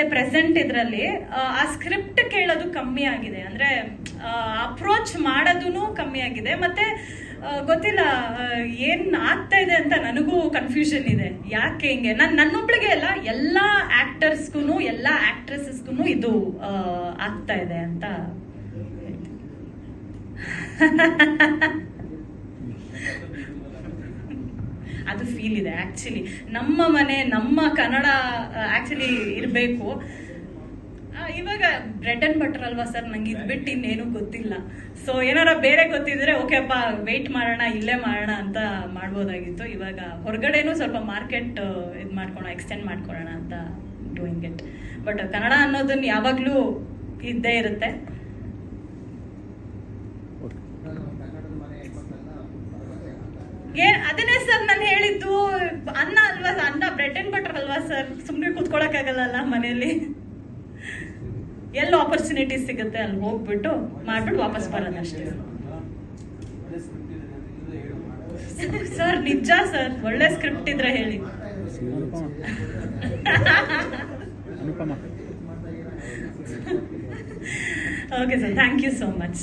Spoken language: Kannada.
ಏನಾಗಿದೆ ಪ್ರೆಸೆಂಟ್ ಇದರಲ್ಲಿ, ಆ ಸ್ಕ್ರಿಪ್ಟ್ ಕೇಳೋದು ಕಮ್ಮಿ ಆಗಿದೆ. ಅಂದ್ರೆ ಅಪ್ರೋಚ್ ಮಾಡೋದು ಕಮ್ಮಿ ಆಗಿದೆ. ಮತ್ತೆ ಗೊತ್ತಿಲ್ಲ ಏನ್ ಆಗ್ತಾ ಇದೆ ಅಂತ ನನಗೂ ಕನ್ಫ್ಯೂಷನ್ ಇದೆ. ಯಾಕೆ ಹಿಂಗೆ? ನಾನು, ನನ್ನೊಬ್ಳಿಗೆ ಅಲ್ಲ, ಎಲ್ಲ ಆಕ್ಟರ್ಸ್ಗೂ ಎಲ್ಲ ಆಕ್ಟ್ರೆಸಸ್ಗೂ ಇದು ಆಗ್ತಾ ಇದೆ ಅಂತ ಅದು ಫೀಲ್ ಇದೆ ಆಕ್ಚುಲಿ ನಮ್ಮ ಮನೆ ನಮ್ಮ ಕನ್ನಡ ಆಕ್ಚುಲಿ ಇರಬೇಕು. ಇವಾಗ ಬ್ರೆಡ್ ಅಂಡ್ ಬಟರ್ ಅಲ್ವಾ ಸರ್ ನಂಗೆ ಇದು ಬಿಟ್ಟು ಇನ್ನೇನು ಗೊತ್ತಿಲ್ಲ. ಸೊ ಏನಾರ ಬೇರೆ ಗೊತ್ತಿದ್ರೆ ಓಕೆ ಅಪ್ಪ ವೆಯ್ಟ್ ಮಾಡೋಣ ಇಲ್ಲೇ ಮಾಡೋಣ ಅಂತ ಮಾಡ್ಬೋದಾಗಿತ್ತು. ಇವಾಗ ಹೊರಗಡೆನೂ ಸ್ವಲ್ಪ ಮಾರ್ಕೆಟ್ ಇದು ಮಾಡ್ಕೊಳ ಎಕ್ಸ್ಟೆಂಡ್ ಮಾಡ್ಕೊಳ್ಳೋಣ ಅಂತ ಡೂಯಿಂಗ್ ಇಟ್ ಬಟ್ ಕನ್ನಡ ಅನ್ನೋದನ್ನ ಯಾವಾಗಲೂ ಇದ್ದೇ ಇರುತ್ತೆ. ಏನ್ ಅದನ್ನೇ ಸರ್ ನಾನು ಹೇಳಿದ್ದು. ಅನ್ನ ಅಲ್ವಾ? ಅನ್ನ ಬ್ರೆಡ್ ಅಂಡ್ ಬಟರ್ ಅಲ್ವಾ ಸರ್? ಸುಮ್ಮನೆ ಕೂತ್ಕೊಳಕ್ಕಾಗಲ್ಲ ಮನೆಯಲ್ಲಿ? ಎಲ್ಲ ಆಪರ್ಚುನಿಟಿ ಸಿಗುತ್ತೆ ಅಲ್ಲಿ ಹೋಗ್ಬಿಟ್ಟು ಮಾಡ್ಬಿಟ್ಟು ವಾಪಸ್ ಬರೋದಷ್ಟೇ. ಸರ್ ನಿಜ ಸರ್. ಒಳ್ಳೆ ಸ್ಕ್ರಿಪ್ಟ್ ಇದ್ರೆ ಹೇಳಿ. Okay sir thank you so much